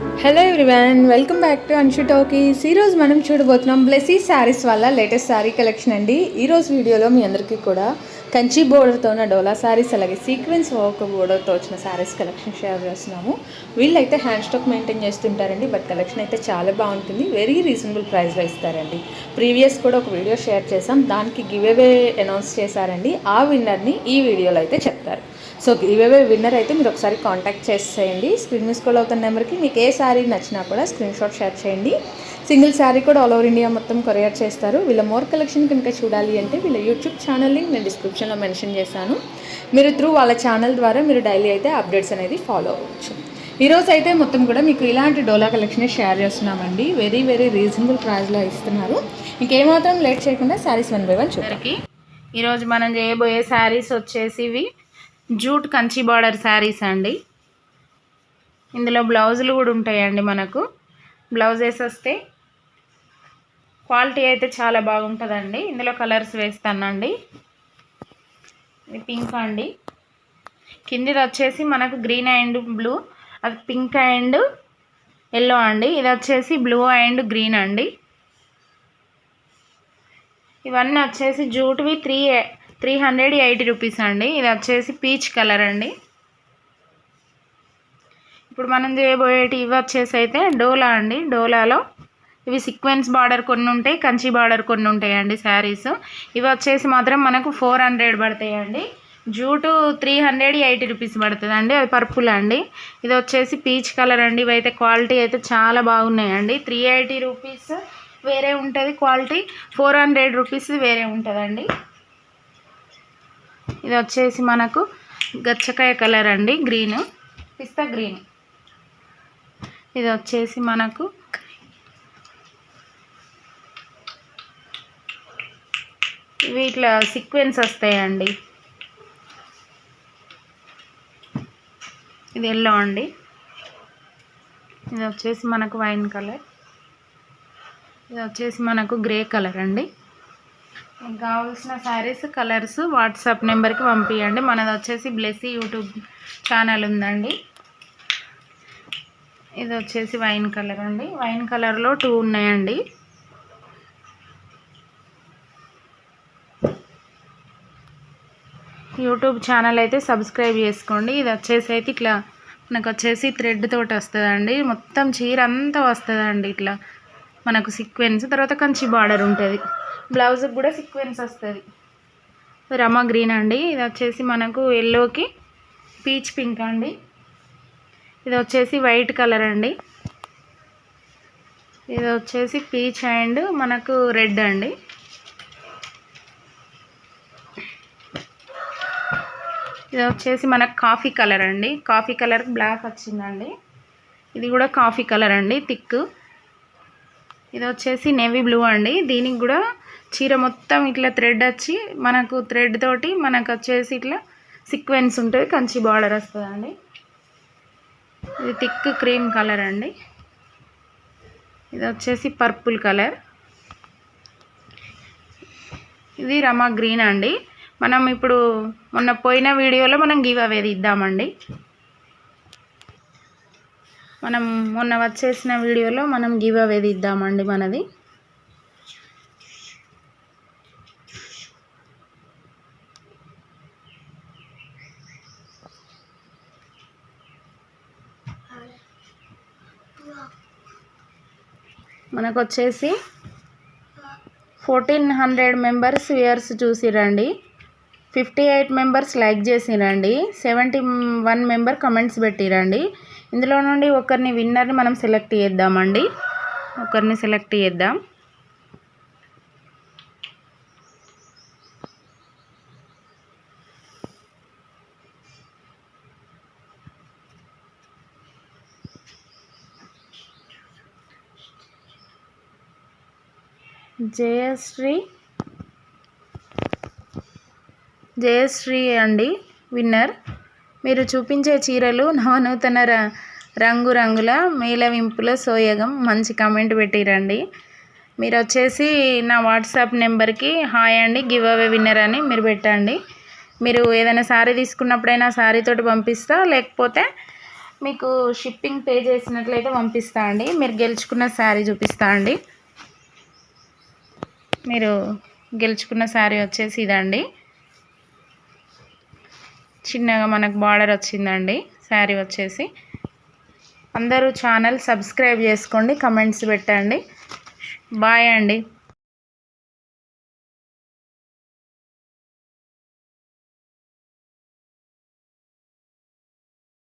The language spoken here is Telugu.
Hello everyone welcome back to Anshu talkies ఈరోజు మనం చూడబోతున్నాం బ్లెసీ శారీస్ వల్ల లేటెస్ట్ శారీ కలెక్షన్ అండి. ఈరోజు వీడియోలో మీ అందరికీ కూడా కంచి బోర్డర్తో ఉన్న డోలా శారీస్ అలాగే సీక్వెన్స్ వర్క్ బోర్డర్తో వచ్చిన శారీస్ కలెక్షన్ షేర్ చేస్తున్నాము. వీళ్ళైతే హ్యాండ్ స్టాక్ మెయింటైన్ చేస్తుంటారండి బట్ కలెక్షన్ అయితే చాలా బాగుంటుంది. వెరీ రీజనబుల్ ప్రైస్లో ఇస్తారండి. ప్రీవియస్ కూడా ఒక వీడియో షేర్ చేసాం దానికి గివ్ అవే అనౌన్స్ చేశారండి. ఆ విన్నర్ని ఈ వీడియోలో అయితే చెప్తారు. సో గివేవే విన్నర్ అయితే మీరు ఒకసారి కాంటాక్ట్ చేసేయండి. స్క్రీన్ మిస్ కాల్ అవుతున్న నెంబర్కి మీకు ఏ శారీ నచ్చినా కూడా స్క్రీన్ షాట్ షేర్ చేయండి. సింగిల్ శారీ కూడా ఆల్ ఓవర్ ఇండియా మొత్తం కొరియర్ చేస్తారు. వీళ్ళ మోర్ కలెక్షన్ కనుక చూడాలి అంటే వీళ్ళ యూట్యూబ్ ఛానల్ లింక్ నేను డిస్క్రిప్షన్లో మెన్షన్ చేశాను. మీరు త్రూ వాళ్ళ ఛానల్ ద్వారా మీరు డైలీ అయితే అప్డేట్స్ అనేది ఫాలో అవ్వచ్చు. ఈరోజు అయితే మొత్తం కూడా మీకు ఇలాంటి డోలా కలెక్షన్ షేర్ చేస్తున్నామండి. వెరీ వెరీ రీజనబుల్ ప్రైస్లో ఇస్తున్నారు. ఇంకేమాత్రం లేట్ చేయకుండా శారీస్ వన్ బై వన్ చూడరికి ఈరోజు మనం చేయబోయే శారీస్ వచ్చేసి ఇవి జూట్ కంచి బార్డర్ శారీస్ అండి. ఇందులో బ్లౌజులు కూడా ఉంటాయండి మనకు. బ్లౌజెస్ వస్తే క్వాలిటీ అయితే చాలా బాగుంటుందండి. ఇందులో కలర్స్ వేస్తానండి. ఇది పింక్ అండి. కిందిది వచ్చేసి మనకు గ్రీన్ అండ్ బ్లూ. అది పింక్ అండ్ ఎల్లో అండి. ఇది వచ్చేసి బ్లూ అండ్ గ్రీన్ అండి. ఇవన్నీ వచ్చేసి జూట్వి three three hundred eighty rupees అండి. ఇది వచ్చేసి పీచ్ కలర్ అండి. ఇప్పుడు మనం చేయబోయేటి ఇవి వచ్చేసి అయితే డోలా అండి. డోలాలో ఇవి సీక్వెన్స్ బార్డర్ కొన్ని ఉంటాయి కంచి బార్డర్ కొన్ని ఉంటాయండి శారీస్. ఇవి వచ్చేసి మాత్రం మనకు ఫోర్ హండ్రెడ్ పడతాయండి. Jute three hundred eighty rupees పడుతుందండి అది పర్పుల్ అండి. ఇది వచ్చేసి పీచ్ కలర్ అండి ఇవైతే క్వాలిటీ అయితే చాలా బాగున్నాయండి. త్రీ ఎయిటీ రూపీస్ వేరే ఉంటుంది క్వాలిటీ ఫోర్ హండ్రెడ్ రూపీస్ వేరే ఉంటుందండి. ఇది వచ్చేసి మనకు గచ్చకాయ కలర్ అండి గ్రీన్ పిస్తా గ్రీన్. ఇది వచ్చేసి మనకు ఇవి ఇట్లా సీక్వెన్స్ వస్తాయండి. ఇది ఎల్లో అండి. ఇది వచ్చేసి మనకు వైన్ కలర్. ఇది వచ్చేసి మనకు గ్రే కలర్ అండి. మీకు కావాల్సిన శారీస్ కలర్స్ వాట్సాప్ నెంబర్కి పంపించండి మనది వచ్చేసి బ్లెస్సీ యూట్యూబ్ ఛానల్ ఉందండి. ఇది వచ్చేసి వైన్ కలర్ అండి. వైన్ కలర్లో టూ ఉన్నాయండి. యూట్యూబ్ ఛానల్ అయితే సబ్స్క్రైబ్ చేసుకోండి. ఇది వచ్చేసి అయితే ఇట్లా మనకు వచ్చేసి థ్రెడ్ తోటి వస్తుందండి. మొత్తం చీర అంతా వస్తుందండి ఇట్లా. మనకు సీక్వెన్స్ తర్వాత కంచి బార్డర్ ఉంటుంది. బ్లౌజ్కి కూడా సీక్వెన్స్ వస్తుంది. రమా గ్రీన్ అండి. ఇది వచ్చేసి మనకు ఎల్లోకి పీచ్ పింక్ అండి. ఇది వచ్చేసి వైట్ కలర్ అండి. ఇది వచ్చేసి పీచ్ అండ్ మనకు రెడ్ అండి. ఇది వచ్చేసి మనకు కాఫీ కలర్ అండి. కాఫీ కలర్ బ్లాక్ వచ్చిందండి. ఇది కూడా కాఫీ కలర్ అండి థిక్. ఇది వచ్చేసి నేవీ బ్లూ అండి. దీనికి కూడా చీర మొత్తం ఇట్లా థ్రెడ్ వచ్చి మనకు థ్రెడ్ తోటి మనకు వచ్చేసి ఇట్లా సీక్వెన్స్ ఉంటుంది. కంచి బార్డర్ వస్తుందండి. ఇది థిక్ క్రీమ్ కలర్ అండి. ఇది వచ్చేసి పర్పుల్ కలర్. ఇది రమా గ్రీన్ అండి. మనం ఇప్పుడు మొన్న పోయిన వీడియోలో మనం గివ్ అవేది ఇద్దామండి మనం మొన్న వచ్చేసిన వీడియోలో మనం గివ్ అవేది ఇద్దామండి మనది. మనకు వచ్చేసి ఫోర్టీన్ హండ్రెడ్ మెంబర్స్ ఇయర్స్ చూసిరండి. ఫిఫ్టీ ఎయిట్ మెంబర్స్ లైక్ చేసిరండి సెవెంటీ వన్ మెంబర్ కమెంట్స్ పెట్టిరండి. ఇందులో నుండి ఒకరిని విన్నర్ని మనం సెలెక్ట్ చేద్దామండి. ఒకరిని సెలెక్ట్ చేద్దాం. జయశ్రీ జయశ్రీ అండి విన్నర్. మీరు చూపించే చీరలు నవనూతన ర రంగురంగుల మేళవింపుల సోయగం మంచి కామెంట్ పెట్టిరండి. మీరు వచ్చేసి నా వాట్సాప్ నెంబర్కి హాయ్ అండి గివ్ అవే విన్నర్ అని మీరు పెట్టండి. మీరు ఏదైనా శారీ తీసుకున్నప్పుడైనా శారీతోటి పంపిస్తా లేకపోతే మీకు షిప్పింగ్ పే చేసినట్లయితే పంపిస్తా అండి. మీరు గెలుచుకున్న శారీ చూపిస్తా అండి. మీరు గెలుచుకున్న శారీ వచ్చేసి ఇదండి. చిన్నగా మనకు బార్డర్ వచ్చిందండి శారీ వచ్చేసి. అందరూ ఛానల్ సబ్స్క్రైబ్ చేసుకోండి కమెంట్స్ పెట్టండి. బాయ్ అండి.